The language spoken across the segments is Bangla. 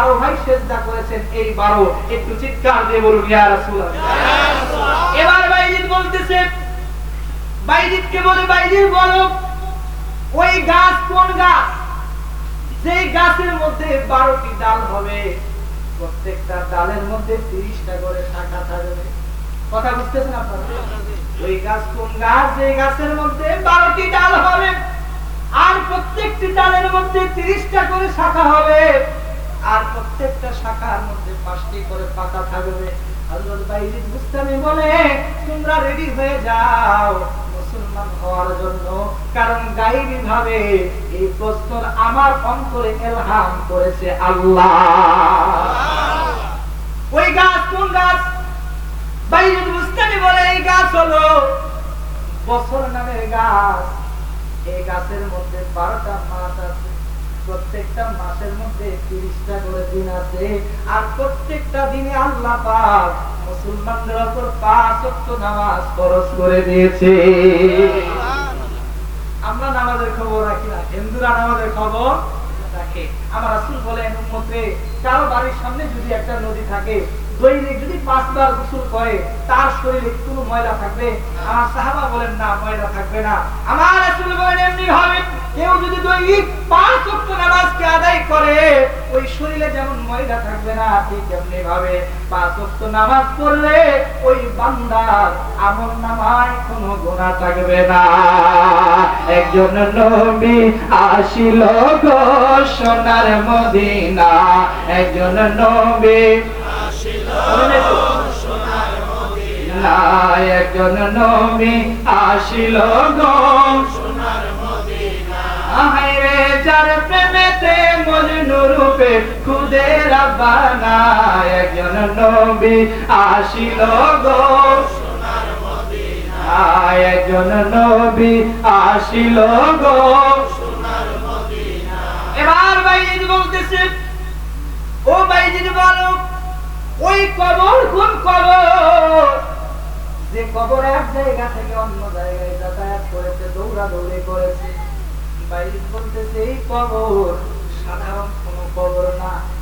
বারো ভাই সেজদা করেছেন এই বারো। একটু চিৎকার দিয়ে বলুন এবার বাইজিদ বলতেছে বলে, বাইজিদ বলো, ওই গাছ কোন গাছ? যেই গাছের মধ্যে বারোটি ডাল হবে, প্রত্যেকটা ডালের মধ্যে তিরিশটা করে থাকবে। কথা বুঝতেছেন আপনারা? ওই গাছ কোন গাছ? যে গাছের মধ্যে বারোটি ডাল হবে, আর প্রত্যেকটি ডালের মধ্যে তিরিশটা করে শাখা হবে। আর প্রত্যেকটা শাখার মধ্যে পাঁচটি করে পাতা থাকবে। হযরত বাইজিদ বুস্তামি বলে তোমরা রেডি হয়ে যাও মুসলমান হওয়ার জন্য। কারণ গাইবি ভাবে এই প্রশ্ন আমার অন্তরে এলহাম করেছে আল্লাহ। ওই গাছ কোন গাছ? বাইজিদ বুস্তামি বলে এই গাছ হলো বছর নামের গাছ। এই গাছের মধ্যে বারোটা মাস আছে প্রত্যেকটা মাসের মধ্যে তিরিশটা করে দিন আছে। আর প্রত্যেকটা দিনে আল্লাহ পাক মুসলমানদের উপর পাঁচ নামাজ ফরজ করে দিয়েছে। আমরা নামাজের খবর রাখি না। হিন্দুরা নামাজের খবর রাখে। আমার বলেন কারও বাড়ির সামনে যদি একটা নদী থাকে, দৈনিক যদি পাঁচবার গোসল করে, তার শরীরে কোনো ময়লা থাকবে? আমার সাহাবা বলেন, না, ময়লা থাকবে না। আমার রাসূল বলেন, এমনি হবে। কেউ যদি দৈনিক পাঁচ আদায় করে, ওই শরীরে যেমন ময়লা থাকবে না, ঠিক এমনি ভাবে পাঁচ নামাজ পড়লে ওই বান্দার আমল নামায় কোনো গুনাহ থাকবে না। একজন নবী আসিল গো সোনার মদিনা। একজন নবী না, একজন নবী আসিল গো যার প্রেমেতে মজনু রূপে খুদে রাব্বানা একজন নবী আসিল গো। একজন নবী আসিল গো। এবার বাইজিদ বলতেছে, ও বাইজিদ বলো, ওই কবর কোন কবর? যে কবর এক জায়গা থেকে অন্য জায়গায় যাতায়াত করেছে, দৌড়াদৌড়ি করেছে। বাইজিদ বলতেছে, এই কবর সাধারণ কোন কবর না।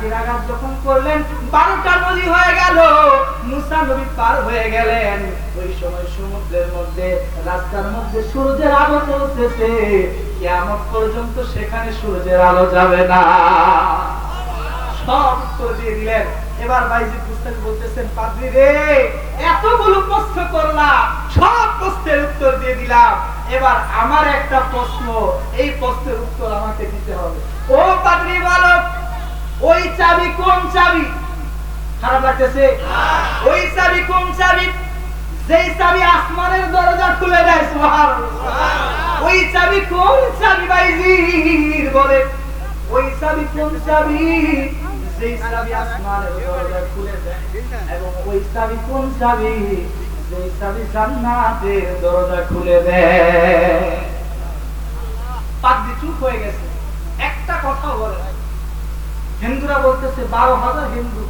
লাঠির আঘাত যখন করলেন, বারোটা নদী হয়ে গেল, মুসা নবী পার হয়ে গেলেন। ওই সময় সমুদ্রের মধ্যে, রাস্তার মধ্যে সূর্যের আলো চলতেছে। কিয়ামত পর্যন্ত সেখানে সূর্যের আলো যাবে না। সব দিয়ে দিলেন। এবার বাইজি পুস্তক বলতেছেন, পাদ্রি রে, এতগুলো প্রশ্ন করলাম, সব প্রশ্নের উত্তর দিয়ে দিলাম। এবার আমার একটা প্রশ্ন, এই প্রশ্নের উত্তর আমাকে দিতে হবে। ও পাদ্রি ওই চাবি কোন চাবি? খারাপ লাগতেছে। ওই চাবি কোন চাবি? যেই চাবি আসমানের দরজা খুলে দেয় সুবহানাল্লাহ। ওই চাবি কোন চাবি বাইজির বলে? ওই চাবি কোন চাবি? যেই চাবি আসমানের দরজা খুলে দেয়। এবং ওই চাবি কোন চাবি? যেই চাবি জান্নাতের দরজা খুলে দেয়। পাগড়ি চুপ হয়ে গেছে। একটা কথা বলে। হিন্দুরা বলতেছে, বারো হাজার হিন্দু।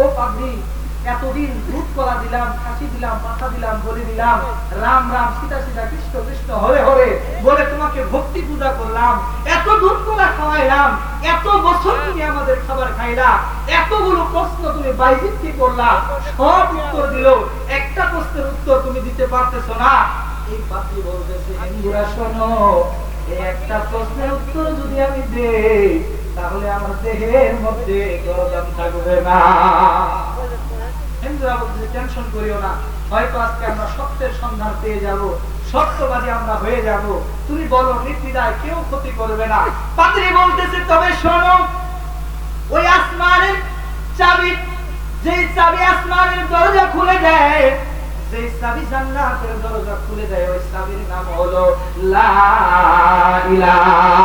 ও পাগড়ি এতদিন দুধ কলা দিলাম খাসি দিলাম পাঠা দিলাম, বলি দিলাম, রাম রাম, সীতা সীতা, কৃষ্ণ কৃষ্ণ, হরে হরে, বলে তোমাকে ভক্তি পূজা করলাম। এত দুধ কলা খাওয়াইলাম, এত বছর তুমি আমাদের খাবার খাইলা, এতগুলো প্রশ্ন তুমি বাইজিত কি করলা, সব উত্তর দিল। একটা প্রশ্নের উত্তর তুমি দিতে পারতেছো না। এই পাত্রী বলতেছে, হিন্দুরা শোনো, একটা প্রশ্নের উত্তর যদি আমি দেই তাহলে আমার দেহের মধ্যে গরম থাকবে না। হিন্দুরা বলছে, টেনশন করিও না। হয়তো আজকে আমরা সত্যের সন্ধান পেয়ে যাব। সত্যবাদী আমরা হয়ে যাব। তুমি বলো নির্দিদায় কেউ ক্ষতি করবে না। পাত্রী বলতেছে, তবে শোনো, ওই আসমানের চাবি, যেই চাবি আসমানের দরজা খুলে দেয় যে চাবি জান্নাতের দরজা খুলে দেয়, ওই চাবির নাম হলো লা ইলাহা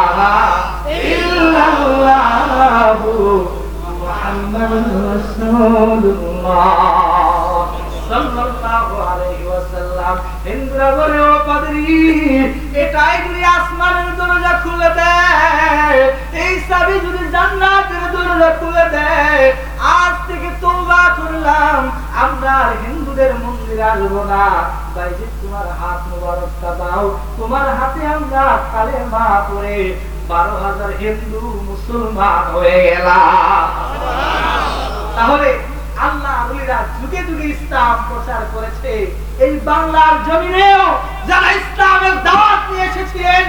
আমরা হিন্দুদের মন্দিরে আসব না। তোমার হাত মোবারকটা দাও, তোমার হাতে আমরা কালেমা পড়ে বারো হাজার হিন্দু মুসলমান হয়ে গেলাম। তাহলে আল্লাহ আলীরা যুগে যুগে ইসলাম প্রচার করেছে। এই বাংলার জমিনেও যারা ইসলামের দাওয়াত নিয়ে এসেছিলেন,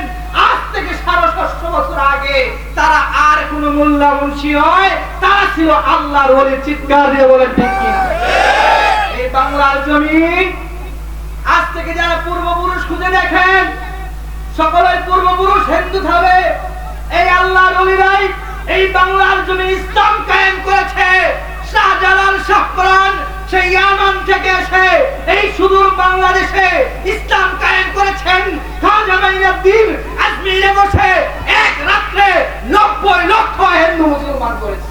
আজ থেকে সাড়ে ষষ্ঠ বছর আগে, তারা আর কোন মোল্লা মুন্সি হয় তারা ছিল আল্লাহর ওলি, চিৎকার দিয়ে বলেন ঠিক এই বাংলার জমিন, আজ থেকে যারা পূর্বপুরুষ খুঁজে দেখেন সকলের পূর্বপুরুষ, হিন্দু হবে এই আল্লাহর ওলিরাই এই বাংলার জমি ইসলাম কায়েম করেছে। থেকে এসে এই সুদূর বাংলাদেশে ইসলাম কায়েম করেছেন খাজা মাইনুদ্দিন আজমিরে বসে এক রাত্রে নব্বই লক্ষ হিন্দু মুসলমান করেছে।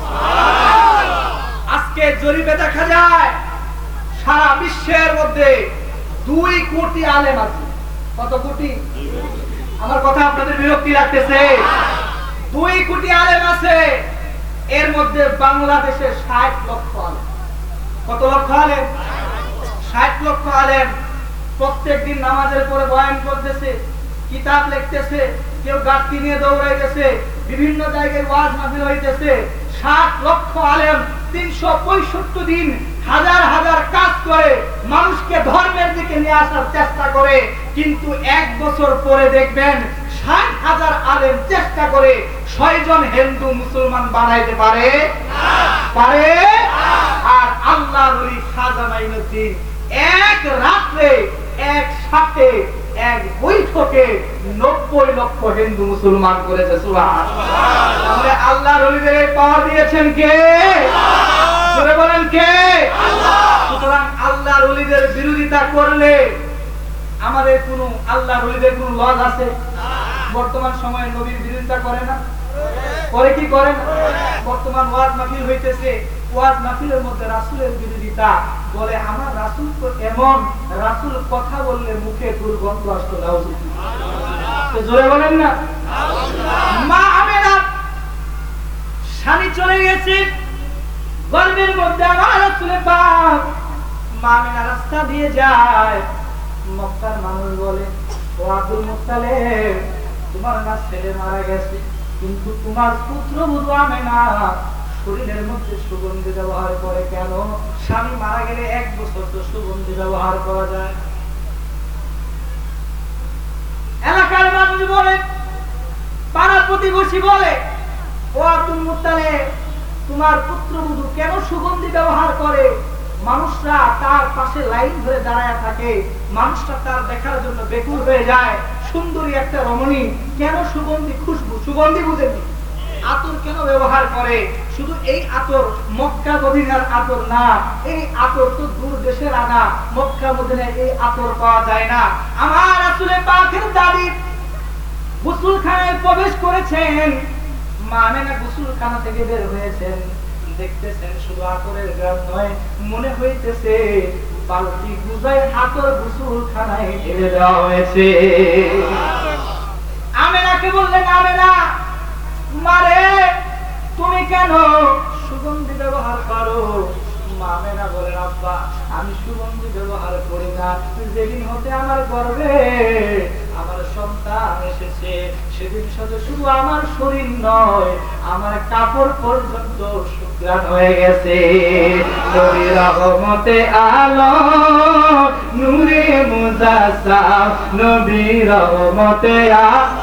আজকে জরিপে দেখা যায়, সারা বিশ্বের মধ্যে দুই কোটি আলেম আছে। কত কোটি? আমার কথা আপনাদের বিরক্তি লাগতেছে। দুই কোটি আলেম আছে, এর মধ্যে বাংলাদেশে ষাট লক্ষ আলেম। কত লক্ষ আলেম? ষাট লক্ষ আলেম প্রত্যেক দিন নামাজের পরে বয়ান করতেছে, কিতাব লিখতেছে, কেউ গাছটি নিয়ে দৌড়াইতেছে, বিভিন্ন জায়গায় ওয়াজ মাহফিল হইতেছে। ষাট লক্ষ আলেম তিনশো পঁয়ষট্টি দিন হাজার হাজার কাজ করে, মানুষকে ধর্মের দিকে নিয়ে আসার চেষ্টা করে। কিন্তু এক বছর পরে দেখবেন ষাট হাজার আলেম চেষ্টা করে ছয়জন হিন্দু মুসলমান বানাইতে পারে? পারে? আর আল্লাহ খাজা মাইনুদ্দিন এক রাত্রে, এক সাথে, এক বৈঠকে নব্বই লক্ষ হিন্দু মুসলমান করেছে তাহলে আল্লাহ রলিদের পাওয়ার দিয়েছেন কে? বলেন কে? সুতরাং আল্লাহ রলিদের বিরোধিতা করলে আমাদের কোনো আল্লাহ রলিদের কোনো লজ আছে? বর্তমান সময়ে নবীর বিরোধিতা করে না? করে কি করে না? বর্তমান ওয়াজ মাহফিল হইতেছে ওয়াজ মধ্যে রাসূলের বিরোধিতা বলে, আমার রাসূল তো এমন, রাসূল কথা বললে মুখে দুর্গন্ধ আসতো না জোরে বলেন না? মা আমেনা স্বামী চলে গেছে, গর্বের মধ্যে আমার রাসূলের পাক মা আমেনা রাস্তা দিয়ে যায়। মক্কার মানুষ বলে, ও আব্দুল মুত্তালিব, তোমার না ছেলে মারা গেছে, কিন্তু তোমার পুত্র বধূ আমেনা শরীরের মধ্যে সুগন্ধি ব্যবহার করে কেন? স্বামী মারা গেলে এক বছর তো সুগন্ধি ব্যবহার করা যায়। এলাকার মানুষ বলে প্রতিবেশী বলে, ও তোমার পুত্রবধূ কেন সুগন্ধি ব্যবহার করে? মানুষরা তার পাশে লাইন ধরে দাঁড়ায় থাকে। মানুষরা তার দেখার জন্য বেকুল হয়ে যায়। সুন্দরী একটা রমণী কেন সুগন্ধি খুশবু? সুগন্ধি বুঝেনি। আতর কেন ব্যবহার করে? শুধু এই আতর মক্কা মদিনার আতর না, এই আতর তো দূর দেশের আনা। মক্কা মদিনায় এই আতর পাওয়া যায় না। আমার আসলে পাখের দাবি গোসলখানায় প্রবেশ করেছেন। মেনা গোসলখানা থেকে বের হয়েছেন। দেখতেছেন শুধু আতরের গ্রাম নয়, মনে হইতেছে বালতি গুজায় আতর গোসলখানায় ঢেলে দেওয়া হয়েছে। আমেনাকে বললেন, আমেনা মারে, তুমি কেন সুগন্ধি ব্যবহার করো? আমি সুগন্ধি ব্যবহার করি না। যেদিন হতে আমার গর্বে আমার সন্তান এসেছে, সেদিন শুধু আমার শরীর নয়, আমার কাপড় পর্যন্ত শুক্রান হয়ে গেছে। রহমতে আলো, নূরে মুজাসা নবী রহমতে আলো।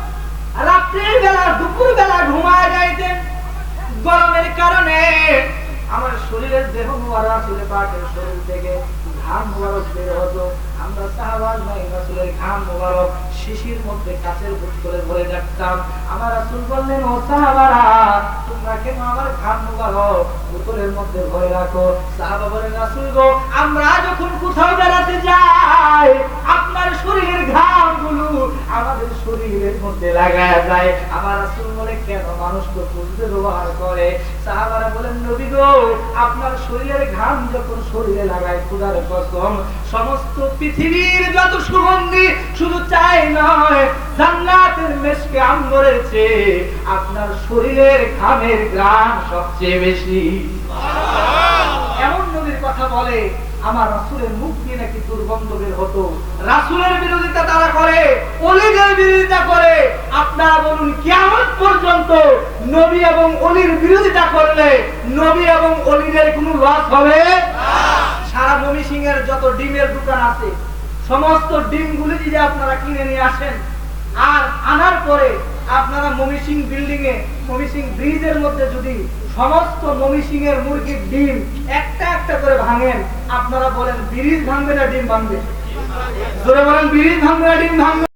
বেলা দুপুর বেলা ঘুমায় যাইতেন গরমের কারণে আমার শরীরের দেহ মুবারক রাসূলের পাকের শরীর থেকে ঘাম মুবারক বের হতো। আমরা যখন কোথাও বেড়াতে যাই, আপনার শরীরের ঘামগুলো আমাদের শরীরের মধ্যে লাগায় যায় আমার রাসূল বলে কেন মানুষ তো বুঝতে ব্যবহার করে। সাহাবারা বলেন নবী গো আপনার শরীরের ঘাম যখন শরীরে লাগায় খুদার কসম সমস্ত পৃথিবীর যত সুগন্ধি শুধু চাই নয় জান্নাতের মেশকে আম্বরের চেয়ে আপনার শরীরের ঘামের গ্রাম সবচেয়ে বেশি। এমন নবীর কথা বলে আমার রাসূলের মুখ দিয়ে নাকি দুর্গন্ধ বের হতো। রাসূলের বিরোধিতা তারা করে, অলিদের বিরোধিতা করে। আপনারা বলুন, কিয়ামত পর্যন্ত নবী এবং অলির বিরোধিতা করলে নবী এবং অলিদের কোনো লস হবে? সারা মমি সিং এর যত ডিমের দোকান আছে, সমস্ত ডিমগুলি যদি আপনারা কিনে নিয়ে আসেন, আর আনার পরে আপনারা মমিসিং বিল্ডিং এ মমিসিং ব্রিজের মধ্যে যদি সমস্ত মনীষিংয়ের এর মুরগির ডিম একটা একটা করে ভাঙেন। আপনারা বলেন ব্রিজ ভাঙবে না, ডিম ভাঙবে? বলেন ব্রিজ ভাঙবে না, ডিম ভাঙবে